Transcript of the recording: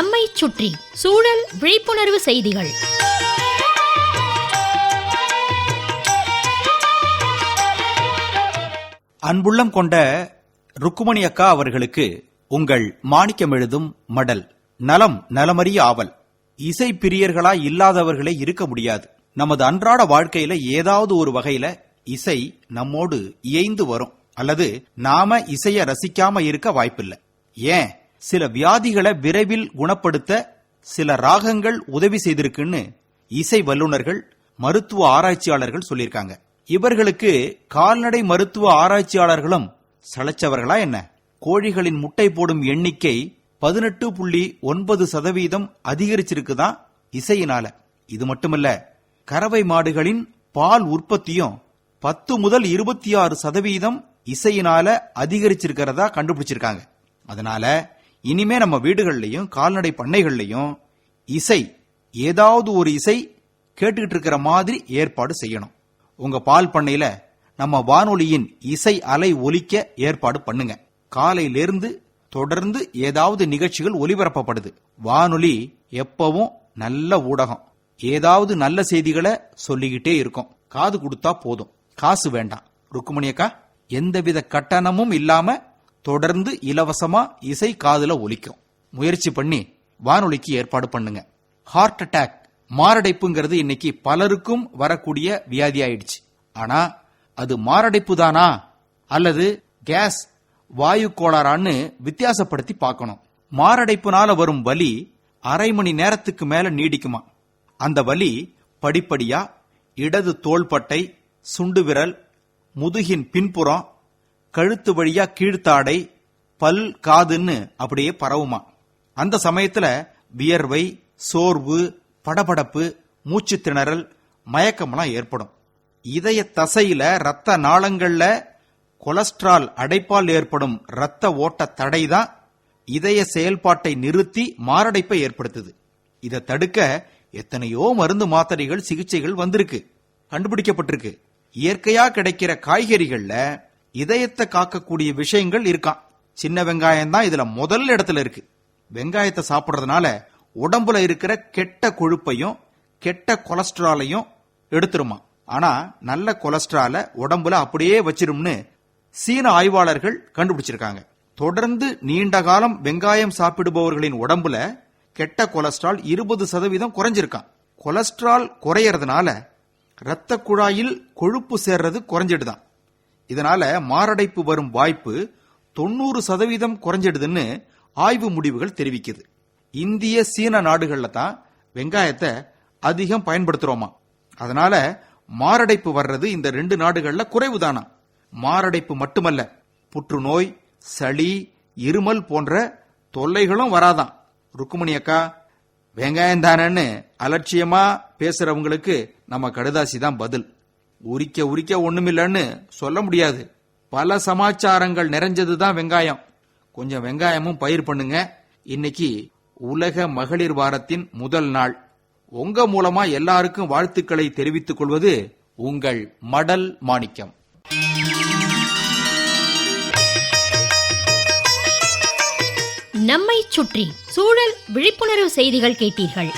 நம்மை சுற்றி சூழல் விழிப்புணர்வு செய்திகள். அன்புள்ளம் கொண்ட ருக்குமணி அக்கா அவர்களுக்கு உங்கள் மாணிக்கம் எழுதும் மடல் நலம் நலமறிய ஆவல். இசை பிரியர்களா இல்லாதவர்களே இருக்க முடியாது. நமது அன்றாட வாழ்க்கையில ஏதாவது ஒரு வகையில இசை நம்மோடு இயைந்து வரும். அல்லது நாம இசைய ரசிக்காம இருக்க வாய்ப்பில்லை. ஏன்? சில வியாதிகளை விரைவில் குணப்படுத்த சில ராகங்கள் உதவி செய்திருக்குன்னு இசை வல்லுனர்கள் மருத்துவ ஆராய்ச்சியாளர்கள் சொல்லியிருக்காங்க. இவர்களுக்கு கால்நடை மருத்துவ ஆராய்ச்சியாளர்களும் சளைச்சவர்களா என்ன? கோழிகளின் முட்டை போடும் எண்ணிக்கை பதினெட்டு புள்ளி ஒன்பது சதவீதம் அதிகரிச்சிருக்குதான் இசையினால. இது மட்டுமல்ல கறவை மாடுகளின் பால் உற்பத்தியும் பத்து முதல் இருபத்தி ஆறு சதவீதம் இசையினால அதிகரிச்சிருக்கிறதா கண்டுபிடிச்சிருக்காங்க. அதனால இனிமே நம்ம வீடுகள்லையும் கால்நடை பண்ணைகள்லையும் இசை ஏதாவது ஒரு இசை கேட்டுக்கிட்டு இருக்கிற மாதிரி ஏற்பாடு செய்யணும். உங்க பால் பண்ணையில நம்ம வானொலியின் இசை அலை ஒலிக்க ஏற்பாடு பண்ணுங்க. காலையிலிருந்து தொடர்ந்து ஏதாவது நிகழ்ச்சிகள் ஒலிபரப்பப்படுது. வானொலி எப்பவும் நல்ல ஊடகம். ஏதாவது நல்ல செய்திகளை சொல்லிக்கிட்டே இருக்கும். காது கொடுத்தா போதும். காசு வேண்டாம். ருக்குமணியக்கா எந்தவித கட்டணமும் இல்லாம தொடர்ந்து இலவசமா இசை காதுல ஒலிக்கும். முயற்சி பண்ணி வானொலிக்கு ஏற்பாடு பண்ணுங்க. ஹார்ட் அட்டாக் மாரடைப்புங்கிறது இன்னைக்கு பலருக்கும் வரக்கூடிய வியாதி ஆயிடுச்சு. ஆனா அது மாரடைப்பு தானா? அல்லது கேஸ் வாயு கோளாறான்னு வித்தியாசப்படுத்தி பார்க்கணும். மாரடைப்புனால வரும் வலி அரை மணி நேரத்துக்கு மேல நீடிக்குமா? அந்த வலி படிப்படியா இடது தோள்பட்டை சுண்டு விரல் முதுகின் பின்புறம் கழுத்து வழியா கீழ்த்தாடை பல் காதுன்னு அப்படியே பரவுமா. அந்த சமயத்துல வியர்வை சோர்வு படபடப்பு மூச்சு திணறல் மயக்கம்லாம் ஏற்படும். இதய தசையில ரத்த நாளங்கள்ல கொலஸ்ட்ரால் அடைப்பால் ஏற்படும் ரத்த ஓட்ட தடை தான் இதய செயல்பாட்டை நிறுத்தி மாரடைப்பை ஏற்படுத்துது. இதை தடுக்க எத்தனையோ மருந்து மாத்திரைகள் சிகிச்சைகள் வந்திருக்கு. கண்டுபிடிக்கப்பட்டிருக்கு. இயற்கையா கிடைக்கிற காய்கறிகள்ல இதயத்தை காக்கக்கூடிய விஷயங்கள் இருக்கான் சின்ன வெங்காயம் தான் இதுல முதல் இடத்துல இருக்கு. வெங்காயத்தை சாப்பிடுறதுனால உடம்புல இருக்கிற கெட்ட கொழுப்பையும் கெட்ட கொலஸ்ட்ராலையும் எடுத்துருமா? ஆனா நல்ல கொலஸ்ட்ரால உடம்புல அப்படியே வச்சிரும்னு சீன ஆய்வாளர்கள் கண்டுபிடிச்சிருக்காங்க. தொடர்ந்து நீண்ட காலம் வெங்காயம் சாப்பிடுபவர்களின் உடம்புல கெட்ட கொலஸ்ட்ரால் இருபது சதவீதம் குறைஞ்சிருக்கான். கொலஸ்ட்ரால் குறையறதுனால இரத்த குழாயில் கொழுப்பு சேர்றது குறைஞ்சிடுதான் இதனால மாரடைப்பு வரும் வாய்ப்பு தொண்ணூறு சதவீதம் குறைஞ்சிடுதுன்னு ஆய்வு முடிவுகள் தெரிவிக்குது. இந்திய சீன நாடுகள்ல தான் வெங்காயத்தை அதிகம் பயன்படுத்துறோமா. அதனால மாரடைப்பு வர்றது இந்த ரெண்டு நாடுகள்ல குறைவுதானா. மாரடைப்பு மட்டுமல்ல புற்றுநோய் சளி இருமல் போன்ற தொல்லைகளும் வராதாம். ருக்குமணி அக்கா வெங்காயம் தானேன்னு அலட்சியமா பேசுறவங்களுக்கு நம்ம கடுதாசி தான் பதில். உரிக்க உரிக்க ஒண்ணுமில்லன்னு சொல்ல முடியாது. பல சமாச்சாரங்கள் நிறைஞ்சதுதான் வெங்காயம். கொஞ்சம் வெங்காயமும் பயிர் பண்ணுங்க. இன்னைக்கு உலக மகளிர் வாரத்தின் முதல் நாள். உங்க மூலமா எல்லாருக்கும் வாழ்த்துக்களை தெரிவித்துக் கொள்வது உங்கள் மடல் மாணிக்கம். நம்மை சுற்றி சூழல் விழிப்புணர்வு செய்திகள் கேட்டீர்கள்.